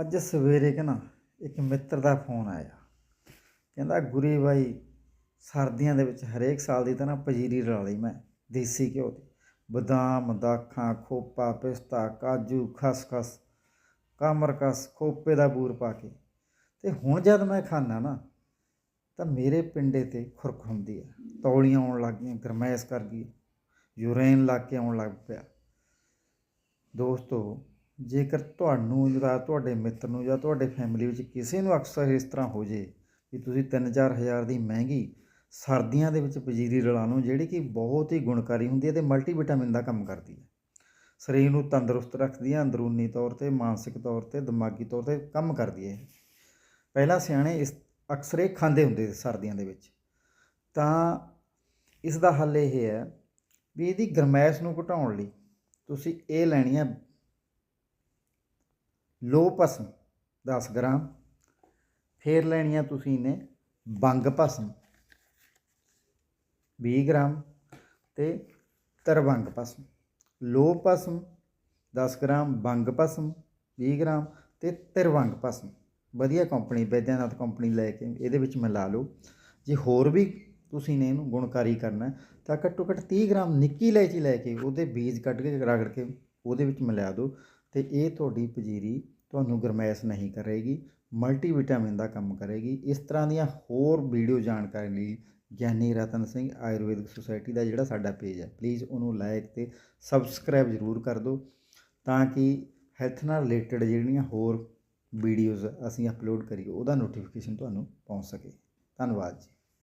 ਅੱਜ ਸਵੇਰੇ ਕਿ ਨਾ ਇੱਕ ਮਿੱਤਰ ਦਾ ਫੋਨ ਆਇਆ। ਕਹਿੰਦਾ, ਗੁਰੀ ਬਾਈ, ਸਰਦੀਆਂ ਦੇ ਵਿੱਚ ਹਰੇਕ ਸਾਲ ਦੀ ਤਰ੍ਹਾਂ ਪਜੀਰੀ ਰਲਾ ਲਈ ਮੈਂ, ਦੇਸੀ ਘਿਓ ਦੀ। ਬਦਾਮ, ਦਾਖਾਂ, ਖੋਪਾ, ਪਿਸਤਾ, ਕਾਜੂ, ਖਸਖਸ, ਕਾਮਰਕਸ, ਖੋਪੇ ਦਾ ਬੂਰ ਪਾ ਕੇ। ਤੇ ਹੁਣ ਜਦ ਮੈਂ ਖਾਣਾ ਨਾ, ਤਾਂ ਮੇਰੇ ਪਿੰਡੇ ਤੇ ਖੁਰਕ ਹੁੰਦੀ ਹੈ ਤੌਲੀਆਂ ਆਉਣ ਲੱਗ ਗਈਆਂ, ਗਰਮੈਸ਼ ਕਰ ਗਈ ਯੂਰੇਨ ਲੱਗ ਕੇ ਆਉਣ ਲੱਗ ਪਿਆ। ਦੋਸਤੋ ਜੇਕਰ ਤੁਹਾਨੂੰ ਜਾਂ ਤੁਹਾਡੇ ਮਿੱਤਰ ਨੂੰ ਜਾਂ ਤੁਹਾਡੇ ਫੈਮਿਲੀ ਵਿੱਚ ਕਿਸੇ ਨੂੰ ਅਕਸਰ ਇਸ ਤਰ੍ਹਾਂ ਹੋ ਜੇ ਵੀ ਤੁਸੀਂ 3-4 ਹਜ਼ਾਰ ਦੀ ਮਹਿੰਗੀ ਸਰਦੀਆਂ ਦੇ ਵਿੱਚ ਪਜੀਰੀ ਰਲਾ ਲਓ ਜਿਹੜੀ ਕਿ ਬਹੁਤ ਹੀ ਗੁਣਕਾਰੀ ਹੁੰਦੀ ਹੈ ਤੇ ਮਲਟੀਵਿਟਾਮਿਨ ਦਾ ਕੰਮ ਕਰਦੀ ਹੈ। ਸਰੀਰ ਨੂੰ ਤੰਦਰੁਸਤ ਰੱਖਦੀ ਹੈ, ਅੰਦਰੂਨੀ ਤੌਰ ਤੇ, ਮਾਨਸਿਕ ਤੌਰ ਤੇ, ਦਿਮਾਗੀ ਤੌਰ ਤੇ ਕੰਮ ਕਰਦੀ ਹੈ। ਪਹਿਲਾਂ ਸਿਆਣੇ ਇਸ ਅਕਸਰ ਖਾਂਦੇ ਹੁੰਦੇ ਸੀ ਸਰਦੀਆਂ ਦੇ ਵਿੱਚ। ਤਾਂ ਇਸ ਦਾ ਹੱਲ ਇਹ ਹੈ ਵੀ ਇਹਦੀ ਗਰਮੈਸ਼ ਨੂੰ ਘਟਾਉਣ ਲਈ ਤੁਸੀਂ ਇਹ ਲੈਣੀ ਹੈ ਲੋ ਭਸਮ 10 ਗ੍ਰਾਮ। ਫੇਰ ਲੈਣੀਆਂ ਤੁਸੀਂ ਨੇ ਬੰਗ ਭਸਮ 20 ਗ੍ਰਾਮ ਤੇ ਤਰਵੰਗ ਭਸਮ। ਲੋ ਭਸਮ 10 ਗ੍ਰਾਮ ਬੰਗ ਭਸਮ 20 ਗ੍ਰਾਮ ਤੇ ਤਿਰਵੰਗ ਭਸਮ। ਵਧੀਆ ਕੰਪਨੀ ਬੈਦਿਆਨਾਥ ਕੰਪਨੀ ਲੈ ਕੇ ਇਹਦੇ ਵਿੱਚ ਮਿਲਾ ਲਓ ਜੇ ਹੋਰ ਵੀ ਤੁਸੀਂ ਨੇ ਇਹਨੂੰ ਗੁਣਕਾਰੀ ਕਰਨਾ ਤਾਂ ਘੱਟੋ ਘੱਟ 30 ਗ੍ਰਾਮ ਨਿੱਕੀ ਇਲਾਇਚੀ ਲੈ ਕੇ ਉਹਦੇ ਬੀਜ ਕੱਢ ਕੇ, ਰਗੜ ਕੇ ਉਹਦੇ ਵਿੱਚ ਮਿਲਾ ਦਿਓ। ਤੇ ਇਹ ਤੁਹਾਡੀ ਪਜੀਰੀ ਤੁਹਾਨੂੰ ਗਰਮੈਸ਼ ਨਹੀਂ ਕਰੇਗੀ, ਮਲਟੀਵਿਟਾਮਿਨ ਦਾ ਕੰਮ ਕਰੇਗੀ। ਇਸ ਤਰ੍ਹਾਂ ਦੀਆਂ ਹੋਰ ਵੀਡੀਓ ਜਾਣਕਾਰੀ ਲਈ ਗਿਆਨੀ ਰਤਨ ਸਿੰਘ ਆਯੁਰਵੈਦਿਕ ਸੁਸਾਇਟੀ ਦਾ ਜਿਹੜਾ ਸਾਡਾ ਪੇਜ ਹੈ ਪਲੀਜ਼ ਉਹਨੂੰ ਲਾਈਕ ਤੇ ਸਬਸਕ੍ਰਾਈਬ ਜ਼ਰੂਰ ਕਰ ਦਿਓ ਤਾਂ ਕਿ ਹੈਲਥ ਨਾਲ ਰਿਲੇਟਡ ਜਿਹੜੀਆਂ ਹੋਰ ਵੀਡੀਓਜ਼ ਅਸੀਂ ਅਪਲੋਡ ਕਰੀਏ, ਉਹਦਾ ਨੋਟੀਫਿਕੇਸ਼ਨ ਤੁਹਾਨੂੰ ਪਹੁੰਚ ਸਕੇ। ਧੰਨਵਾਦ ਜੀ।